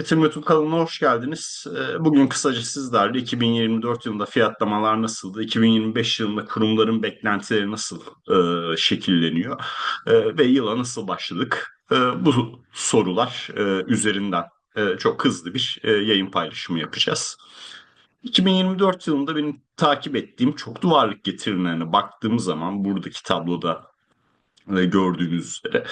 Metin Metin kanalına hoş geldiniz. Ee, Bugün kısaca sizlerle 2024 yılında fiyatlamalar nasıldı, 2025 yılında kurumların beklentileri nasıl e, şekilleniyor e, ve yıla nasıl başladık? E, bu sorular e, üzerinden e, çok hızlı bir e, yayın paylaşımı yapacağız. 2024 yılında benim takip ettiğim çoklu varlık getirilerine baktığım zaman buradaki tabloda gördüğünüz üzere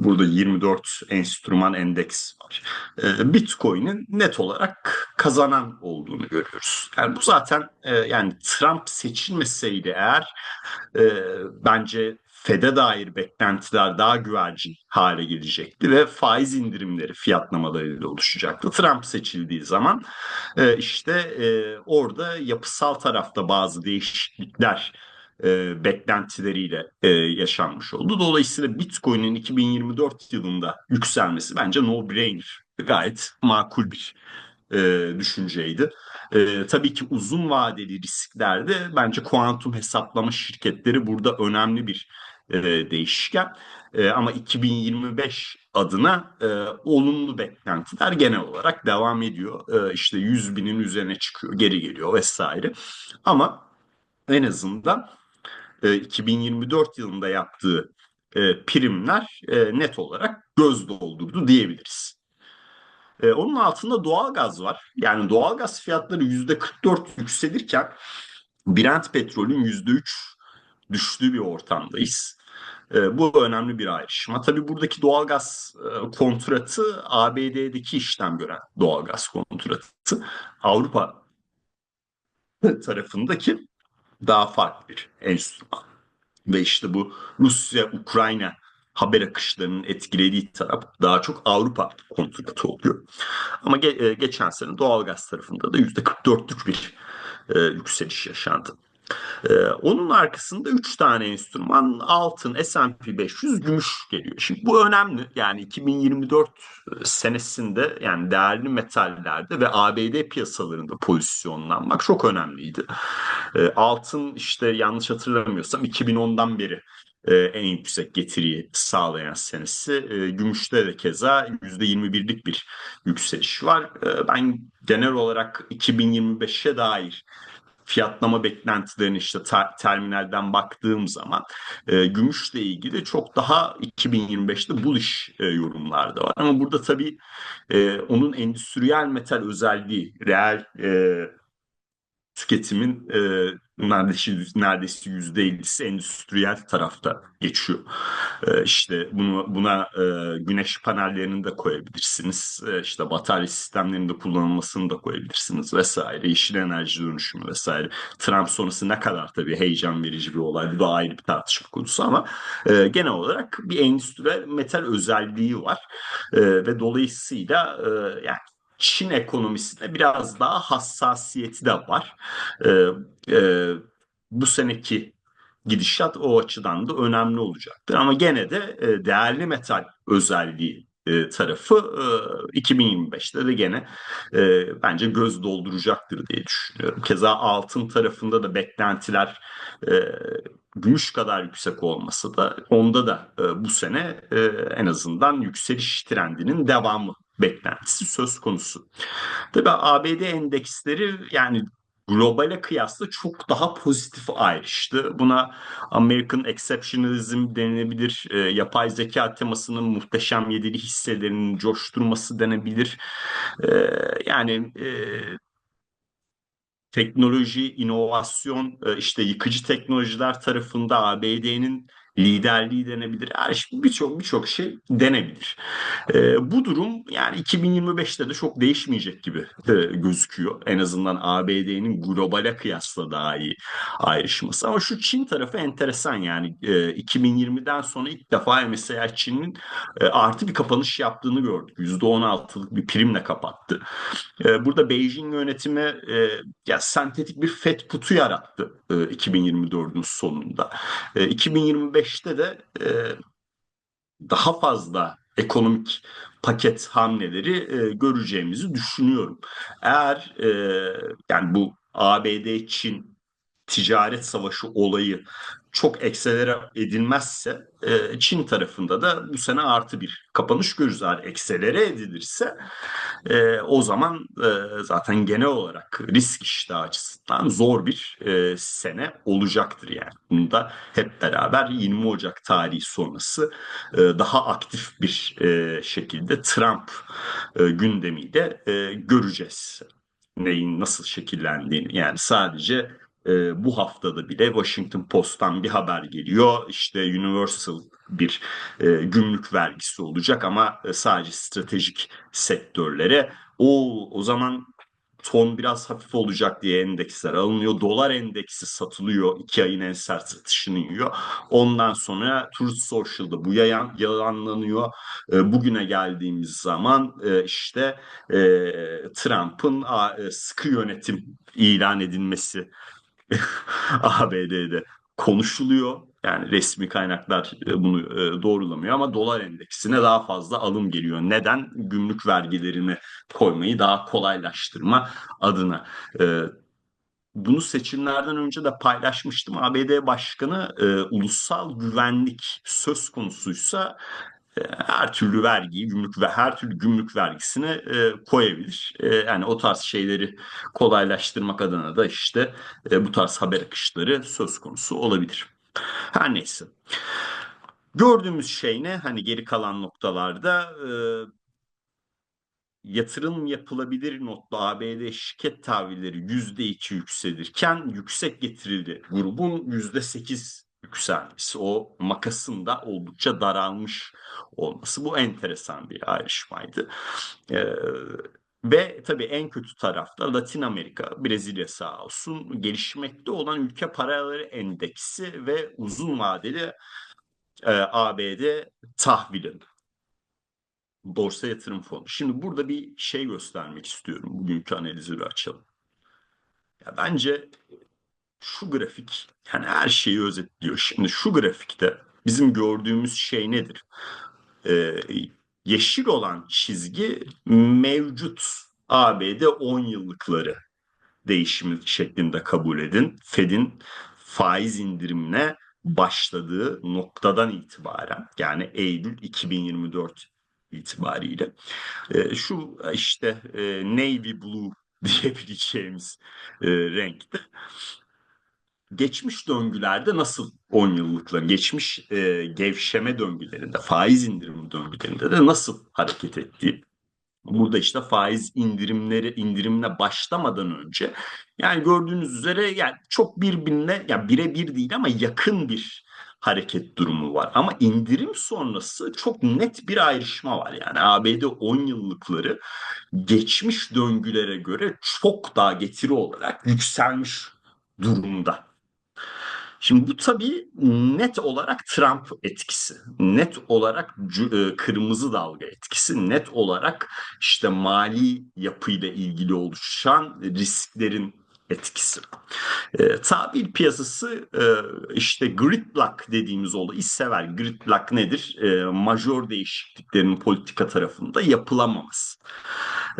burada 24 enstrüman endeks var. E, Bitcoin'in net olarak kazanan olduğunu görüyoruz. Yani bu zaten e, yani Trump seçilmeseydi eğer bence Fed'e dair beklentiler daha güvercin hale gelecekti ve faiz indirimleri fiyatlamalarıyla oluşacaktı. Trump seçildiği zaman işte orada yapısal tarafta bazı değişiklikler e, beklentileriyle e, yaşanmış oldu. Dolayısıyla Bitcoin'in 2024 yılında yükselmesi bence no-brainer. Gayet makul bir e, düşünceydi. E, tabii ki uzun vadeli risklerde bence kuantum hesaplama şirketleri burada önemli bir e, değişken. E, ama 2025 adına e, olumlu beklentiler genel olarak devam ediyor. E, işte 100 binin üzerine çıkıyor, geri geliyor vesaire. Ama en azından 2024 e, yılında yaptığı e, primler e, net olarak göz doldurdu diyebiliriz. Onun altında doğal gaz var. Yani doğal gaz fiyatları %44 yükselirken Brent petrolün %3 düştüğü bir ortamdayız. Bu önemli bir ayrışma. Tabii buradaki doğalgaz kontratı ABD'deki işlem gören doğalgaz kontratı. Avrupa tarafındaki daha farklı bir enstrüman. Ve işte bu Rusya-Ukrayna haber akışlarının etkilediği taraf daha çok Avrupa kontratı oluyor. Ama ge- e, geçen sene doğalgaz tarafında da %44'lük bir e, yükseliş yaşandı. Ee, onun arkasında 3 tane enstrüman altın, S&P 500, gümüş geliyor. Şimdi bu önemli. Yani 2024 senesinde yani değerli metallerde ve ABD piyasalarında pozisyonlanmak çok önemliydi. Ee, altın işte yanlış hatırlamıyorsam 2010'dan beri e, en yüksek getiriyi sağlayan senesi. E, gümüşte de keza %21'lik bir yükseliş var. E, ben genel olarak 2025'e dair fiyatlama beklentilerini işte ter, terminalden baktığım zaman e, gümüşle ilgili çok daha 2025'te bullish e, yorumlar da var. Ama burada tabii e, onun endüstriyel metal özelliği, reel e, tüketimin e, neredeyse neredeyse yüzde ellisi endüstriyel tarafta geçiyor. E, işte bunu buna e, güneş panellerinin de koyabilirsiniz. E, işte batarya sistemlerinin de kullanılmasını da koyabilirsiniz vesaire. Yeşil enerji dönüşümü vesaire. Trump sonrası ne kadar tabii heyecan verici bir olay. Bu da ayrı bir tartışma konusu ama e, genel olarak bir endüstriyel metal özelliği var. E, ve dolayısıyla e, yani Çin ekonomisinde biraz daha hassasiyeti de var. E, e, bu seneki gidişat o açıdan da önemli olacaktır. Ama gene de e, değerli metal özelliği e, tarafı e, 2025'te de gene e, bence göz dolduracaktır diye düşünüyorum. Keza altın tarafında da beklentiler e, gümüş kadar yüksek olmasa da onda da e, bu sene e, en azından yükseliş trendinin devamı beklentisi söz konusu. Tabii ABD endeksleri yani globale kıyasla çok daha pozitif ayrıştı. Buna American Exceptionalism denilebilir. E, yapay zeka temasının muhteşem yedili hisselerinin coşturması denebilir. E, yani e, teknoloji, inovasyon, e, işte yıkıcı teknolojiler tarafında ABD'nin liderliği denebilir. Her şey, birçok birçok şey denebilir. E, bu durum yani 2025'te de çok değişmeyecek gibi e, gözüküyor. En azından ABD'nin globale kıyasla daha iyi ayrışması. Ama şu Çin tarafı enteresan yani e, 2020'den sonra ilk defa mesela Çin'in e, artı bir kapanış yaptığını gördük. %16'lık bir primle kapattı. E, burada Beijing yönetimi e, ya sentetik bir FED putu yarattı e, 2024'ün sonunda. E, 2025 süreçte de e, daha fazla ekonomik paket hamleleri e, göreceğimizi düşünüyorum. Eğer e, yani bu ABD Çin ticaret savaşı olayı çok ekselere edilmezse e, Çin tarafında da bu sene artı bir kapanış görürüz. Eğer ekselere edilirse e, o zaman e, zaten genel olarak risk iştahı açısından zor bir e, sene olacaktır yani. Bunu da hep beraber 20 Ocak tarihi sonrası e, daha aktif bir e, şekilde Trump e, gündemiyle e, göreceğiz. Neyin nasıl şekillendiğini yani sadece e, bu haftada bile Washington Post'tan bir haber geliyor. İşte Universal bir e, gümrük vergisi olacak ama e, sadece stratejik sektörlere. O o zaman ton biraz hafif olacak diye endeksler alınıyor. Dolar endeksi satılıyor. iki ayın en sert satışını yiyor. Ondan sonra Truth Social'da bu yayan, yalanlanıyor. E, bugüne geldiğimiz zaman e, işte e, Trump'ın e, sıkı yönetim ilan edilmesi ABD'de konuşuluyor. Yani resmi kaynaklar e, bunu e, doğrulamıyor ama dolar endeksine daha fazla alım geliyor. Neden? Gümrük vergilerini koymayı daha kolaylaştırma adına. E, bunu seçimlerden önce de paylaşmıştım. ABD Başkanı ulusal güvenlik söz konusuysa her türlü vergiyi, gümrük ve her türlü gümrük vergisini e, koyabilir. E, yani o tarz şeyleri kolaylaştırmak adına da işte e, bu tarz haber akışları söz konusu olabilir. Her neyse. Gördüğümüz şey ne? Hani geri kalan noktalarda e, yatırım yapılabilir notlu ABD şirket tahvilleri %2 yükselirken yüksek getirili grubun %8 yükselmesi, o makasın da oldukça daralmış olması bu enteresan bir ayrışmaydı. Ee, ve tabii en kötü tarafta Latin Amerika, Brezilya sağ olsun gelişmekte olan ülke paraları endeksi ve uzun vadeli e, ABD tahvili. Borsa yatırım fonu. Şimdi burada bir şey göstermek istiyorum. Bugünkü analizi açalım. Ya bence şu grafik yani her şeyi özetliyor. Şimdi şu grafikte bizim gördüğümüz şey nedir? Ee, yeşil olan çizgi mevcut ABD 10 yıllıkları değişimi şeklinde kabul edin. Fed'in faiz indirimine başladığı noktadan itibaren yani Eylül 2024 itibariyle e, şu işte e, navy blue diyebileceğimiz e, renkte geçmiş döngülerde nasıl 10 yıllıkla geçmiş e, gevşeme döngülerinde, faiz indirimi döngülerinde de nasıl hareket ettiği. Burada işte faiz indirimleri indirimine başlamadan önce yani gördüğünüz üzere yani çok birbirine yani birebir değil ama yakın bir hareket durumu var. Ama indirim sonrası çok net bir ayrışma var. Yani ABD 10 yıllıkları geçmiş döngülere göre çok daha getiri olarak yükselmiş durumda. Şimdi bu tabii net olarak Trump etkisi, net olarak e, kırmızı dalga etkisi, net olarak işte mali yapıyla ilgili oluşan risklerin etkisi. E, tabir piyasası e, işte gridlock dediğimiz olay sever. Gridlock nedir? E, majör değişikliklerin politika tarafında yapılamaması.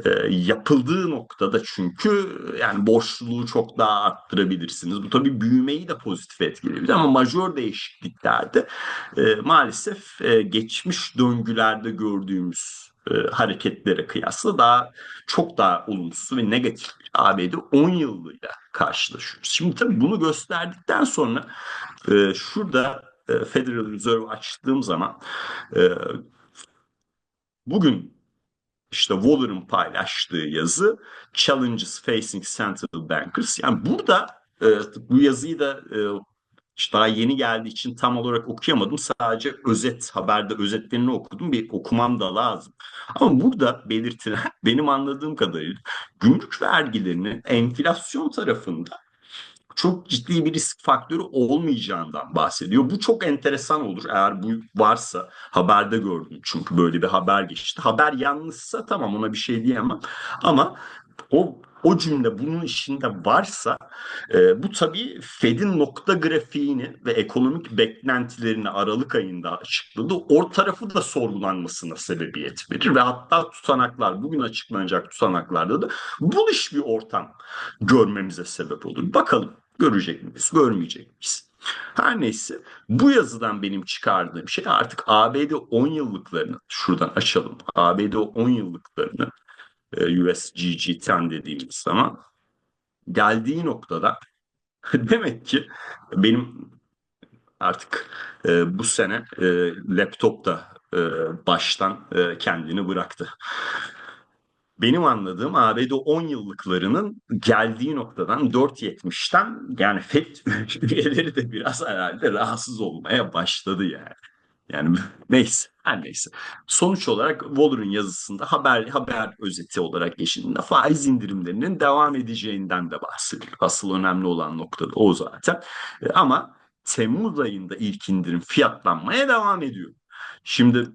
E, yapıldığı noktada çünkü yani borçluluğu çok daha arttırabilirsiniz. Bu tabii büyümeyi de pozitif etkileyebilir ama majör değişikliklerde e, maalesef e, geçmiş döngülerde gördüğümüz e, hareketlere kıyasla daha çok daha olumsuz ve negatif bir ABD 10 yıllığıyla karşılaşıyoruz. Şimdi tabii bunu gösterdikten sonra e, şurada e, Federal Reserve açtığım zaman e, bugün işte Waller'ın paylaştığı yazı Challenges Facing Central Bankers. Yani burada e, bu yazıyı da e, işte daha yeni geldiği için tam olarak okuyamadım. Sadece özet, haberde özetlerini okudum. Bir okumam da lazım. Ama burada belirtilen benim anladığım kadarıyla gümrük vergilerinin enflasyon tarafında çok ciddi bir risk faktörü olmayacağından bahsediyor. Bu çok enteresan olur eğer bu varsa haberde gördüm çünkü böyle bir haber geçti. Haber yanlışsa tamam ona bir şey diyemem ama o o cümle bunun içinde varsa e, bu tabii Fed'in nokta grafiğini ve ekonomik beklentilerini Aralık ayında açıkladı. O tarafı da sorgulanmasına sebebiyet verir ve hatta tutanaklar bugün açıklanacak tutanaklarda da buluş bir ortam görmemize sebep olur. Bakalım Görecek miyiz? Görmeyecek miyiz? Her neyse bu yazıdan benim çıkardığım şey artık ABD 10 yıllıklarını şuradan açalım. ABD 10 yıllıklarını e, USGG10 dediğimiz zaman geldiği noktada demek ki benim artık e, bu sene e, laptopta e, baştan e, kendini bıraktı. Benim anladığım ABD 10 yıllıklarının geldiği noktadan 4.70'ten yani FED üyeleri de biraz herhalde rahatsız olmaya başladı yani. Yani neyse her neyse. Sonuç olarak Waller'ın yazısında haber haber özeti olarak geçtiğinde faiz indirimlerinin devam edeceğinden de bahsediyor. Asıl önemli olan nokta da o zaten. Ama Temmuz ayında ilk indirim fiyatlanmaya devam ediyor. Şimdi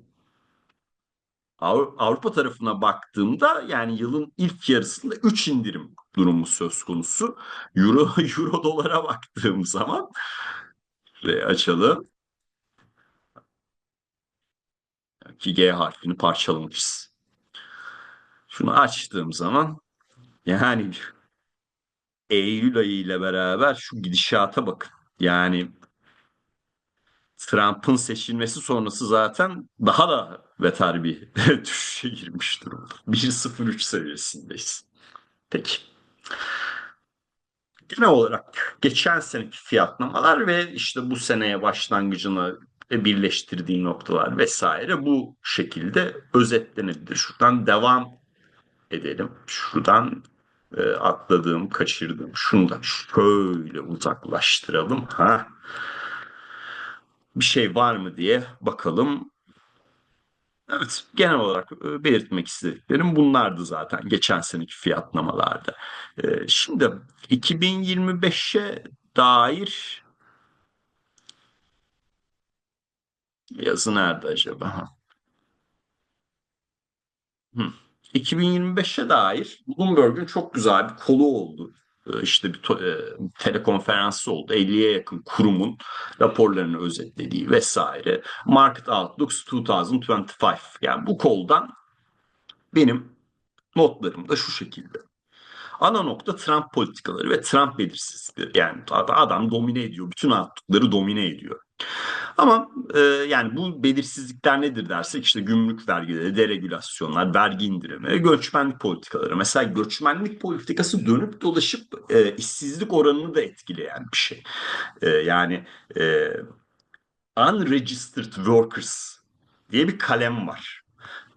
Avrupa tarafına baktığımda yani yılın ilk yarısında 3 indirim durumu söz konusu. Euro, Euro dolara baktığım zaman ve açalım. Ki G harfini parçalamışız. Şunu açtığım zaman yani Eylül ayı ile beraber şu gidişata bakın. Yani Trump'ın seçilmesi sonrası zaten daha da beter bir düşüşe girmiş durumda. 1.03 seviyesindeyiz. Peki. Genel olarak geçen seneki fiyatlamalar ve işte bu seneye başlangıcını birleştirdiği noktalar vesaire bu şekilde özetlenebilir. Şuradan devam edelim. Şuradan e, atladığım, kaçırdığım şunu da şöyle uzaklaştıralım. Ha bir şey var mı diye bakalım. Evet, genel olarak e, belirtmek istediklerim bunlardı zaten geçen seneki fiyatlamalarda. E, şimdi 2025'e dair yazı nerede acaba? Hı. 2025'e dair Bloomberg'un çok güzel bir kolu oldu. İşte bir e, telekonferansı oldu. 50'ye yakın kurumun raporlarını özetlediği vesaire. Market Outlooks 2025. Yani bu koldan benim notlarım da şu şekilde. Ana nokta Trump politikaları ve Trump belirsizlikleri. Yani adam domine ediyor. Bütün outlookları domine ediyor. Ama e, yani bu belirsizlikler nedir dersek işte gümrük vergileri, deregülasyonlar, vergi indirimi, göçmenlik politikaları. Mesela göçmenlik politikası dönüp dolaşıp e, işsizlik oranını da etkileyen bir şey. E, yani e, unregistered workers diye bir kalem var.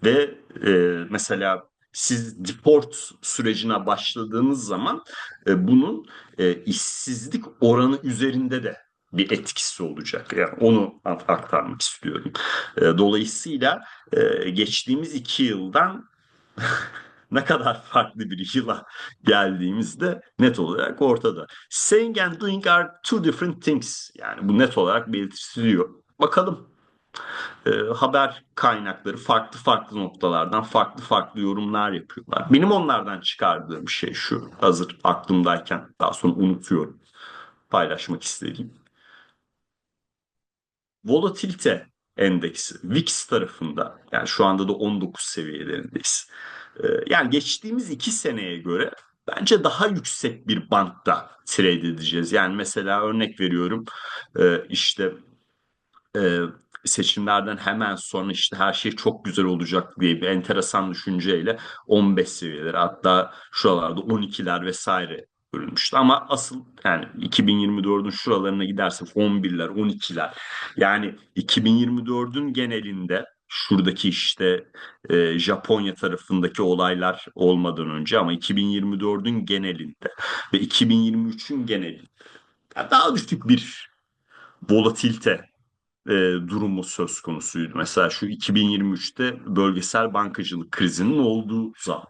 Ve e, mesela siz deport sürecine başladığınız zaman e, bunun e, işsizlik oranı üzerinde de bir etkisi olacak. Yani onu aktarmak istiyorum. E, dolayısıyla e, geçtiğimiz iki yıldan ne kadar farklı bir yıla geldiğimizde net olarak ortada. Saying and doing are two different things. Yani bu net olarak belirtiliyor. Bakalım e, haber kaynakları farklı farklı noktalardan farklı farklı yorumlar yapıyorlar. Benim onlardan çıkardığım şey şu hazır aklımdayken daha sonra unutuyorum paylaşmak istediğim volatilite endeksi VIX tarafında yani şu anda da 19 seviyelerindeyiz. Ee, yani geçtiğimiz iki seneye göre bence daha yüksek bir bantta trade edeceğiz. Yani mesela örnek veriyorum e, işte e, seçimlerden hemen sonra işte her şey çok güzel olacak diye bir enteresan düşünceyle 15 seviyeleri hatta şuralarda 12'ler vesaire görülmüştü. Ama asıl yani 2024'ün şuralarına gidersek 11'ler, 12'ler yani 2024'ün genelinde şuradaki işte e, Japonya tarafındaki olaylar olmadan önce ama 2024'ün genelinde ve 2023'ün genelinde daha düşük bir volatilite e, durumu söz konusuydu. Mesela şu 2023'te bölgesel bankacılık krizinin olduğu zaman.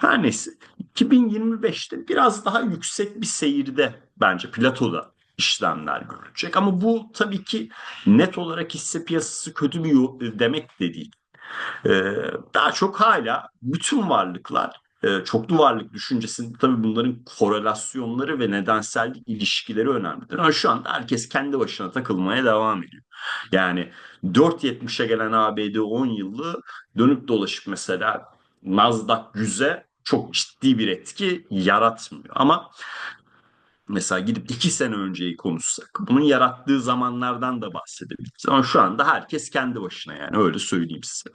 Her neyse 2025'te biraz daha yüksek bir seyirde bence platoda işlemler görecek. Ama bu tabii ki net olarak hisse piyasası kötü bir demek de değil. Ee, daha çok hala bütün varlıklar e, çoklu varlık düşüncesinde tabii bunların korelasyonları ve nedensel ilişkileri önemlidir. Ama şu anda herkes kendi başına takılmaya devam ediyor. Yani 4.70'e gelen ABD 10 yıllı dönüp dolaşıp mesela Nasdaq 100'e çok ciddi bir etki yaratmıyor. Ama mesela gidip iki sene önceyi konuşsak bunun yarattığı zamanlardan da bahsedebiliriz. Ama şu anda herkes kendi başına yani öyle söyleyeyim size.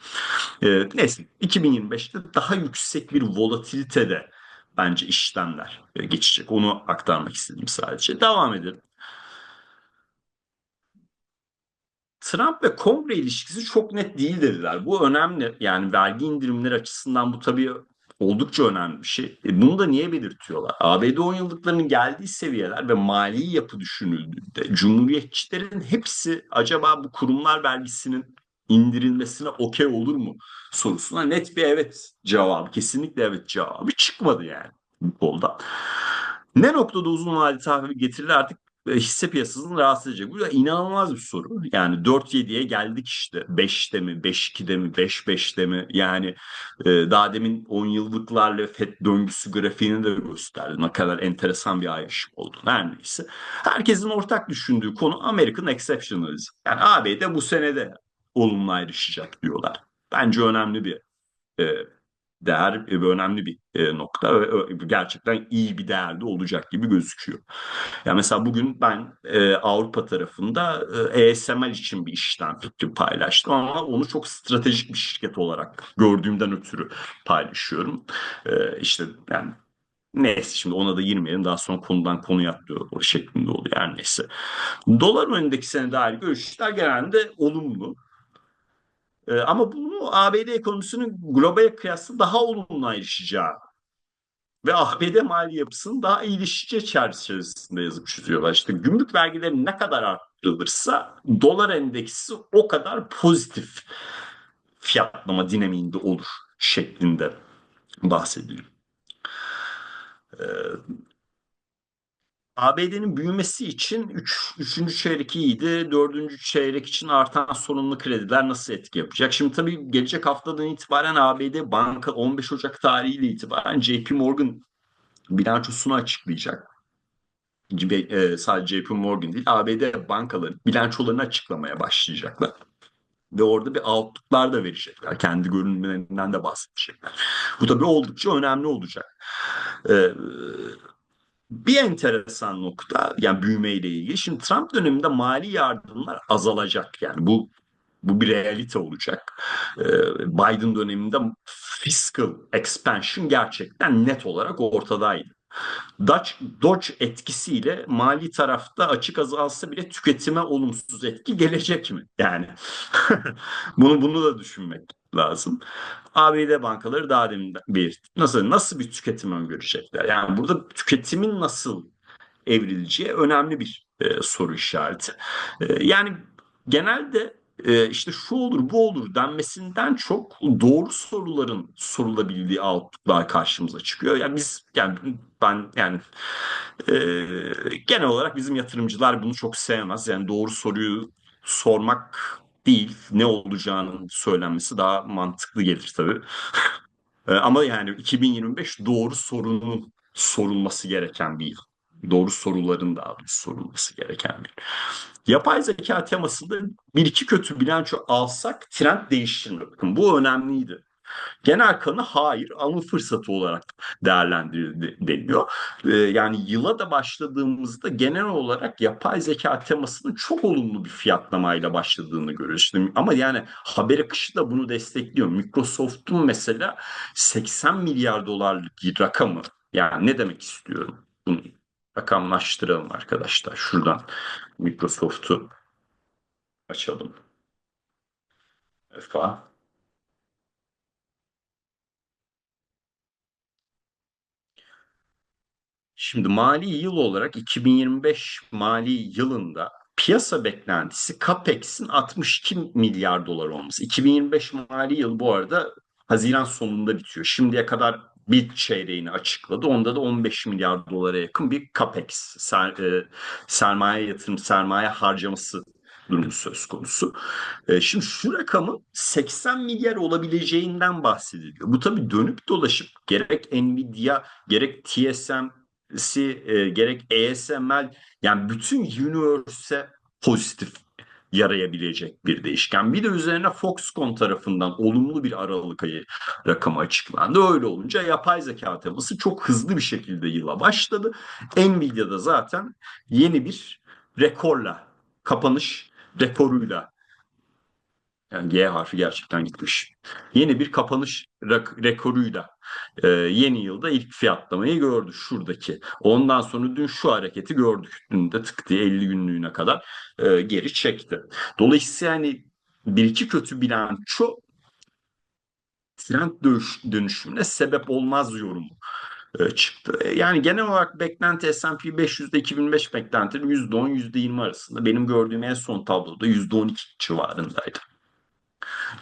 Ee, neyse 2025'te daha yüksek bir volatilitede bence işlemler e, geçecek. Onu aktarmak istedim sadece. Devam edelim. Trump ve kongre ilişkisi çok net değil dediler. Bu önemli. Yani vergi indirimleri açısından bu tabii oldukça önemli bir şey. E bunu da niye belirtiyorlar? ABD 10 yıllıklarının geldiği seviyeler ve mali yapı düşünüldüğünde cumhuriyetçilerin hepsi acaba bu kurumlar vergisinin indirilmesine okey olur mu sorusuna net bir evet cevabı, kesinlikle evet cevabı çıkmadı yani bu kolda. Ne noktada uzun vadeli tahvil getiriler artık hisse piyasasını rahatsız edecek. Bu da inanılmaz bir soru. Yani 4-7'ye geldik işte. 5'te mi, 5-2'de mi, 5-5'te mi? Yani e, daha demin 10 yıllıklarla FED döngüsü grafiğini de gösterdi. Ne kadar enteresan bir ayrışım oldu. Her neyse. Herkesin ortak düşündüğü konu American Exceptionalism. Yani ABD bu senede olumlu ayrışacak diyorlar. Bence önemli bir e, değer ve önemli bir e, nokta ve gerçekten iyi bir değerde olacak gibi gözüküyor. Yani mesela bugün ben e, Avrupa tarafında ESML için bir işlem fikri paylaştım ama onu çok stratejik bir şirket olarak gördüğümden ötürü paylaşıyorum. E, işte yani Neyse şimdi ona da girmeyelim daha sonra konudan konuya atlıyor şeklinde oluyor her neyse. Dolar önündeki sene dair görüşler genelde olumlu. E, ama bunu ABD ekonomisinin global kıyasla daha olumlu ayrışacağı ve ABD mali yapısının daha iyileşeceği çerçevesinde yazıp çiziyorlar. İşte gümrük vergileri ne kadar arttırılırsa dolar endeksi o kadar pozitif fiyatlama dinamiğinde olur şeklinde bahsediliyor. Ee, ABD'nin büyümesi için 3. Üç, 3. çeyrek iyiydi. 4. çeyrek için artan sorunlu krediler nasıl etki yapacak? Şimdi tabii gelecek haftadan itibaren ABD banka 15 Ocak tarihiyle itibaren JP Morgan bilançosunu açıklayacak. E, sadece JP Morgan değil ABD bankaları bilançolarını açıklamaya başlayacaklar. Ve orada bir outlook'lar da verecekler. Kendi görünümlerinden de bahsedecekler. Bu tabii oldukça önemli olacak. Ee, bir enteresan nokta yani büyüme ile ilgili. Şimdi Trump döneminde mali yardımlar azalacak. Yani bu bu bir realite olacak. Ee, Biden döneminde fiscal expansion gerçekten net olarak ortadaydı. Dutch, Dodge etkisiyle mali tarafta açık azalsa bile tüketime olumsuz etki gelecek mi? Yani bunu bunu da düşünmek lazım. ABD bankaları daha demin belirtti. Nasıl nasıl bir tüketim öngörecekler? Yani burada tüketimin nasıl evrileceği önemli bir e, soru işareti. E, yani genelde e, işte şu olur bu olur denmesinden çok doğru soruların sorulabildiği outputlar karşımıza çıkıyor. Yani biz yani ben yani e, genel olarak bizim yatırımcılar bunu çok sevmez. Yani doğru soruyu sormak değil ne olacağının söylenmesi daha mantıklı gelir tabii. E, ama yani 2025 doğru sorunun sorulması gereken bir yıl. Doğru soruların da sorulması gereken bir yıl. Yapay zeka temasında bir iki kötü bilanço alsak trend değişir? Bakın bu önemliydi. Genel kanı hayır alım fırsatı olarak değerlendiriliyor. Ee, yani yıla da başladığımızda genel olarak yapay zeka temasının çok olumlu bir fiyatlamayla başladığını görüyoruz. Ama yani haber akışı da bunu destekliyor. Microsoft'un mesela 80 milyar dolarlık bir rakamı yani ne demek istiyorum? Bunu rakamlaştıralım arkadaşlar. Şuradan Microsoft'u açalım. Efa. Şimdi mali yıl olarak 2025 mali yılında piyasa beklentisi CAPEX'in 62 milyar dolar olması. 2025 mali yıl bu arada Haziran sonunda bitiyor. Şimdiye kadar bir çeyreğini açıkladı. Onda da 15 milyar dolara yakın bir CAPEX, ser, e, sermaye yatırım, sermaye harcaması durumu söz konusu. E, şimdi şu rakamın 80 milyar olabileceğinden bahsediliyor. Bu tabii dönüp dolaşıp gerek Nvidia, gerek TSMC, e, gerek ASML yani bütün universe'e pozitif yarayabilecek bir değişken. Bir de üzerine Foxconn tarafından olumlu bir Aralık ayı rakamı açıklandı. Öyle olunca yapay zeka teması çok hızlı bir şekilde yıla başladı. Nvidia'da zaten yeni bir rekorla, kapanış rekoruyla yani G harfi gerçekten gitmiş. Yeni bir kapanış rekoruyla e, yeni yılda ilk fiyatlamayı gördü şuradaki. Ondan sonra dün şu hareketi gördük. Dün de tık diye 50 günlüğüne kadar e, geri çekti. Dolayısıyla yani bir iki kötü bilanço trend dönüşümüne sebep olmaz yorumu e, çıktı. E, yani genel olarak beklenti S&P 500'de 2005 beklentileri %10 %20 arasında. Benim gördüğüm en son tabloda %12 civarındaydı.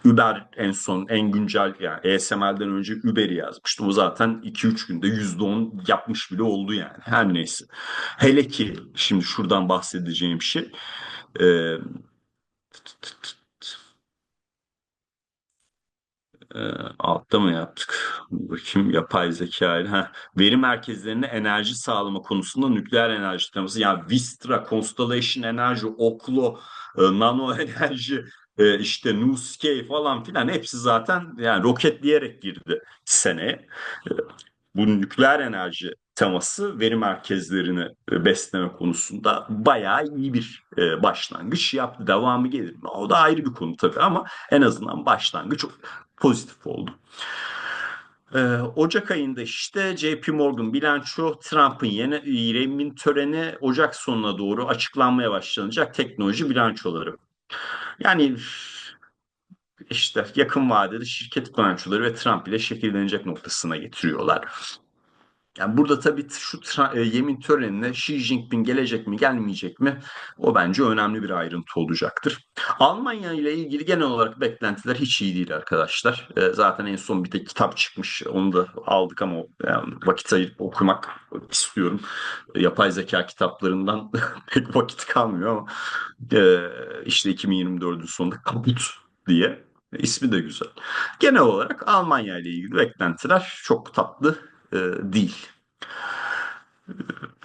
Uber en son en güncel yani ASML'den önce Uber'i yazmıştı. Bu zaten 2-3 günde %10 yapmış bile oldu yani. Her neyse. Hele ki şimdi şuradan bahsedeceğim şey e, e, altta mı yaptık? Bakayım yapay zeka ile. Veri merkezlerine enerji sağlama konusunda nükleer enerji teması yani Vistra, Constellation Enerji, Oklo, e, Nano Enerji e, işte Nuskey falan filan hepsi zaten yani roketleyerek girdi seneye. E, bu nükleer enerji teması veri merkezlerini e, besleme konusunda bayağı iyi bir e, başlangıç yaptı. Devamı gelir mi? O da ayrı bir konu tabii ama en azından başlangıç çok pozitif oldu. Ee, Ocak ayında işte JP Morgan bilanço Trump'ın yeni yemin töreni Ocak sonuna doğru açıklanmaya başlanacak teknoloji bilançoları. Yani işte yakın vadede şirket bilançoları ve Trump ile şekillenecek noktasına getiriyorlar. Yani burada tabii şu e, yemin törenine Xi Jinping gelecek mi gelmeyecek mi o bence önemli bir ayrıntı olacaktır. Almanya ile ilgili genel olarak beklentiler hiç iyi değil arkadaşlar. E, zaten en son bir de kitap çıkmış onu da aldık ama yani vakit ayırıp okumak istiyorum. Yapay zeka kitaplarından pek vakit kalmıyor ama e, işte 2024'ün sonunda kaput diye ismi de güzel. Genel olarak Almanya ile ilgili beklentiler çok tatlı e, değil.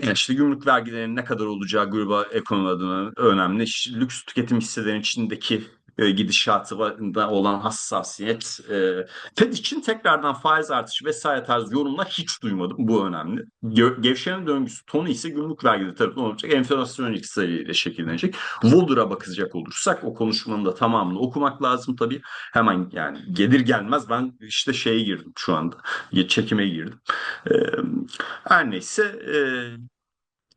Yani işte gümrük vergilerinin ne kadar olacağı gruba ekonomi adına önemli. Lüks tüketim hisselerinin içindeki e, gidişatında olan hassasiyet. E, Fed için tekrardan faiz artışı vesaire tarz yorumlar hiç duymadım. Bu önemli. Gö- gevşeme döngüsü tonu ise gümrük vergileri tarafından olacak. Enflasyon ile şekillenecek. Volder'a bakacak olursak o konuşmanın da tamamını okumak lazım tabii. Hemen yani gelir gelmez ben işte şeye girdim şu anda. Çekime girdim. E, her neyse e,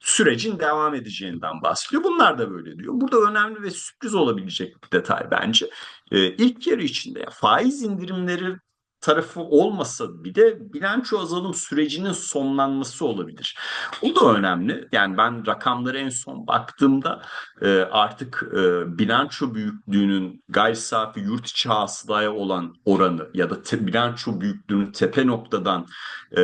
sürecin devam edeceğinden bahsediyor. Bunlar da böyle diyor. Burada önemli ve sürpriz olabilecek bir detay bence. Ee, ilk yarı içinde faiz indirimleri tarafı olmasa bir de bilanço azalım sürecinin sonlanması olabilir. O da önemli. Yani ben rakamları en son baktığımda e, artık e, bilanço büyüklüğünün gayri safi yurt içi hasılaya olan oranı ya da te, bilanço büyüklüğünün tepe noktadan e,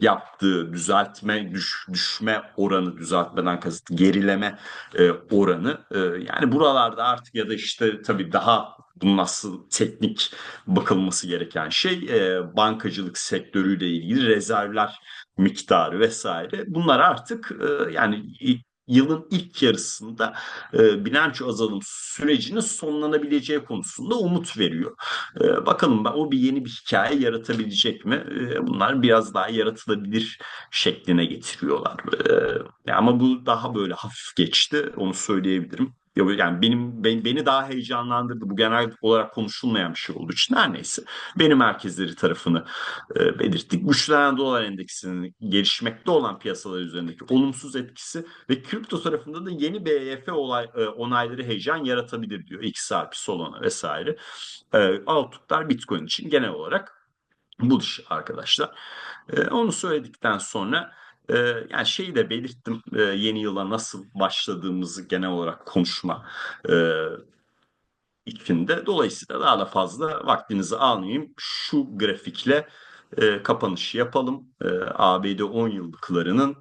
yaptığı düzeltme düş, düşme oranı düzeltmeden kasıt gerileme e, oranı e, yani buralarda artık ya da işte tabii daha bunun nasıl teknik bakılması gereken şey e, bankacılık sektörüyle ilgili rezervler miktarı vesaire. Bunlar artık e, yani yılın ilk yarısında e, bilanço azalım sürecinin sonlanabileceği konusunda umut veriyor. E, bakalım o bir yeni bir hikaye yaratabilecek mi? E, bunlar biraz daha yaratılabilir şekline getiriyorlar. E, ama bu daha böyle hafif geçti onu söyleyebilirim yani benim beni daha heyecanlandırdı. Bu genel olarak konuşulmayan bir şey olduğu için her neyse. Benim merkezleri tarafını e, belirttik. Güçlenen dolar endeksinin gelişmekte olan piyasalar üzerindeki olumsuz etkisi ve kripto tarafında da yeni BYF olay, e, onayları heyecan yaratabilir diyor. XRP, Solana vesaire. E, Outlook'lar Bitcoin için genel olarak bu dışı arkadaşlar. E, onu söyledikten sonra ee, yani şeyi de belirttim e, yeni yıla nasıl başladığımızı genel olarak konuşma e, içinde. Dolayısıyla daha da fazla vaktinizi almayayım. Şu grafikle e, kapanışı yapalım. E, ABD 10 yıllıklarının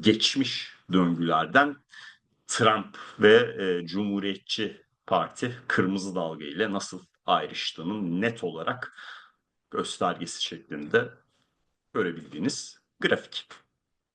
geçmiş döngülerden Trump ve Cumhuriyetçi Parti kırmızı dalga ile nasıl ayrıştığının net olarak göstergesi şeklinde görebildiğiniz grafik.